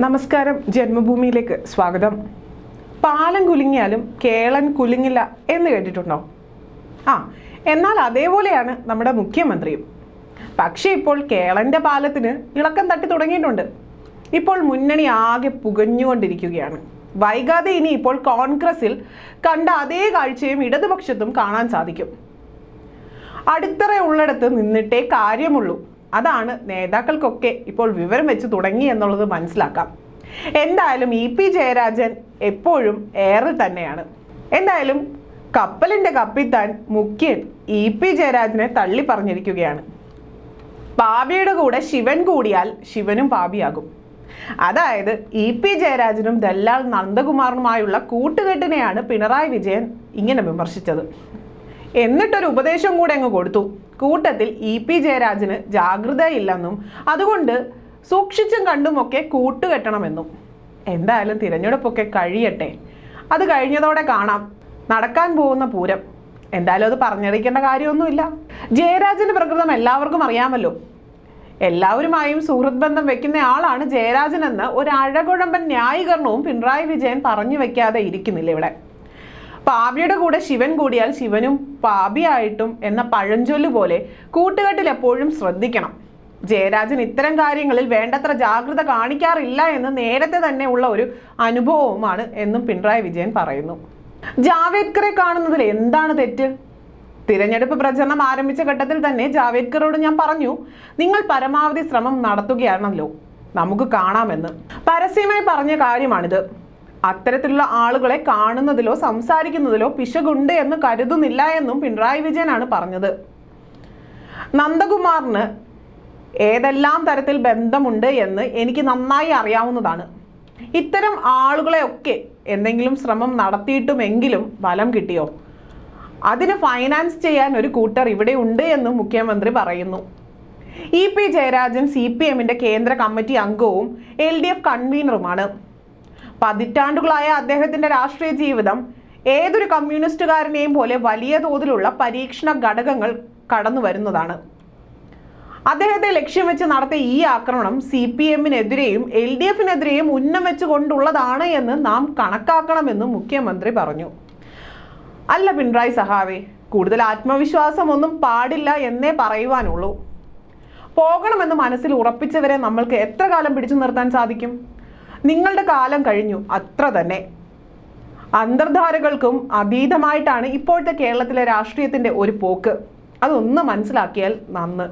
നമസ്കാരം. ജന്മഭൂമിയിലേക്ക് സ്വാഗതം. പാലം കുലുങ്ങിയാലും കേളൻ കുലുങ്ങില്ല എന്ന് കേട്ടിട്ടുണ്ടോ? ആ എന്നാൽ അതേപോലെയാണ് നമ്മുടെ മുഖ്യമന്ത്രിയും. പക്ഷേ ഇപ്പോൾ കേളന്റെ പാലത്തിന് ഇളക്കം തട്ടി തുടങ്ങിയിട്ടുണ്ട്. ഇപ്പോൾ മുന്നണി ആകെ പുകഞ്ഞുകൊണ്ടിരിക്കുകയാണ്. വൈകാതെ ഇനി ഇപ്പോൾ കോൺഗ്രസിൽ കണ്ട അതേ കാഴ്ചയും ഇടതുപക്ഷത്തും കാണാൻ സാധിക്കും. അടിത്തറ ഉള്ളിടത്ത് നിന്നിട്ടേ കാര്യമുള്ളൂ. അതാണ് നേതാക്കൾക്കൊക്കെ ഇപ്പോൾ വിവരം വെച്ച് തുടങ്ങി എന്നുള്ളത് മനസ്സിലാക്കാം. എന്തായാലും ഇ പി ജയരാജൻ എപ്പോഴും ഏറെ തന്നെയാണ്. എന്തായാലും കപ്പലിന്റെ കപ്പിത്താൻ മുഖ്യൻ ഇ പി ജയരാജനെ തള്ളി പറഞ്ഞിരിക്കുകയാണ്. പാപിയുടെ കൂടെ ശിവൻ കൂടിയാൽ ശിവനും പാപിയാകും. അതായത് ഇ പി ജയരാജനും ദല്ലാൽ നന്ദകുമാറിനുമായുള്ള കൂട്ടുകെട്ടിനെയാണ് പിണറായി വിജയൻ ഇങ്ങനെ വിമർശിച്ചത്. എന്നിട്ടൊരു ഉപദേശം കൂടെ അങ്ങ് കൊടുത്തു. കൂട്ടത്തിൽ ഇ പി ജയരാജന് ജാഗ്രതയില്ലെന്നും അതുകൊണ്ട് സൂക്ഷിച്ചും കണ്ടുമൊക്കെ കൂട്ടുകെട്ടണമെന്നും. എന്തായാലും തിരഞ്ഞെടുപ്പൊക്കെ കഴിയട്ടെ. അത് കഴിഞ്ഞതോടെ കാണാം. നടക്കാൻ പോകുന്ന പൂരം. എന്തായാലും അത് പറഞ്ഞറിയിക്കേണ്ട കാര്യമൊന്നുമില്ല. ജയരാജന്റെ പ്രകൃതം എല്ലാവർക്കും അറിയാമല്ലോ. എല്ലാവരുമായും സുഹൃത്ത് ബന്ധം വെക്കുന്ന ആളാണ് ജയരാജനെന്ന് ഒരു അഴകുഴമ്പൻ ന്യായീകരണവും പിണറായി വിജയൻ പറഞ്ഞു വെക്കാതെ ഇരിക്കുന്നില്ല ഇവിടെ. പാപിയുടെ കൂടെ ശിവൻ കൂടിയാൽ ശിവനും പാപിയായിട്ടും എന്ന പഴഞ്ചൊല്ല് പോലെ കൂട്ടുകെട്ടിൽ എപ്പോഴും ശ്രദ്ധിക്കണം. ജയരാജൻ ഇത്തരം കാര്യങ്ങളിൽ വേണ്ടത്ര ജാഗ്രത കാണിക്കാറില്ല എന്ന് നേരത്തെ തന്നെ ഉള്ള ഒരു അനുഭവവുമാണ് എന്നും പിണറായി വിജയൻ പറയുന്നു. ജാവേദ്കറെ കാണുന്നതിൽ എന്താണ് തെറ്റ്? തിരഞ്ഞെടുപ്പ് പ്രചരണം ആരംഭിച്ച ഘട്ടത്തിൽ തന്നെ ജാവേദ്കറോട് ഞാൻ പറഞ്ഞു നിങ്ങൾ പരമാവധി ശ്രമം നടത്തുകയാണല്ലോ നമുക്ക് കാണാമെന്ന്. പരസ്യമായി പറഞ്ഞ കാര്യമാണിത്. അത്തരത്തിലുള്ള ആളുകളെ കാണുന്നതിലോ സംസാരിക്കുന്നതിലോ പിശകുണ്ട് എന്ന് കരുതുന്നില്ല എന്നും പിണറായി വിജയനാണ് പറഞ്ഞത്. നന്ദകുമാറിന് ഏതെല്ലാം തരത്തിൽ ബന്ധമുണ്ട് എന്ന് എനിക്ക് നന്നായി അറിയാവുന്നതാണ്. ഇത്തരം ആളുകളെയൊക്കെ എന്തെങ്കിലും ശ്രമം നടത്തിയിട്ടുമെങ്കിലും ഫലം കിട്ടിയോ? അതിന് ഫൈനാൻസ് ചെയ്യാൻ ഒരു കൂട്ടർ ഇവിടെ ഉണ്ട് എന്നും മുഖ്യമന്ത്രി പറയുന്നു. E P Jayarajan C P എമ്മിന്റെ കേന്ദ്ര കമ്മിറ്റി അംഗവും എൽ ഡി എഫ് കൺവീനറുമാണ്. പതിറ്റാണ്ടുകളായ അദ്ദേഹത്തിന്റെ രാഷ്ട്രീയ ജീവിതം ഏതൊരു കമ്മ്യൂണിസ്റ്റുകാരനെയും പോലെ വലിയ തോതിലുള്ള പരീക്ഷണ ഘടകങ്ങൾ കടന്നു വരുന്നതാണ്. അദ്ദേഹത്തെ ലക്ഷ്യം വെച്ച് നടത്തിയ ഈ ആക്രമണം സി പി എമ്മിനെതിരെയും എൽ ഡി എഫിനെതിരെയും ഉന്നം വെച്ചുകൊണ്ടുള്ളതാണ് എന്ന് നാം കണക്കാക്കണമെന്നും മുഖ്യമന്ത്രി പറഞ്ഞു. അല്ല പിണറായി സഹാവേ കൂടുതൽ ആത്മവിശ്വാസമൊന്നും പാടില്ല എന്നേ പറയുവാനുള്ളൂ. പോകണമെന്ന് മനസ്സിൽ ഉറപ്പിച്ചവരെ നമ്മൾക്ക് എത്ര കാലം പിടിച്ചു നിർത്താൻ സാധിക്കും? നിങ്ങളുടെ കാലം കഴിഞ്ഞു അത്ര തന്നെ. അന്തർധാരകൾക്കും അതീതമായിട്ടാണ് ഇപ്പോഴത്തെ കേരളത്തിലെ രാഷ്ട്രീയത്തിന്റെ ഒരു പോക്ക്. അതൊന്ന് മനസ്സിലാക്കിയാൽ നന്ന്.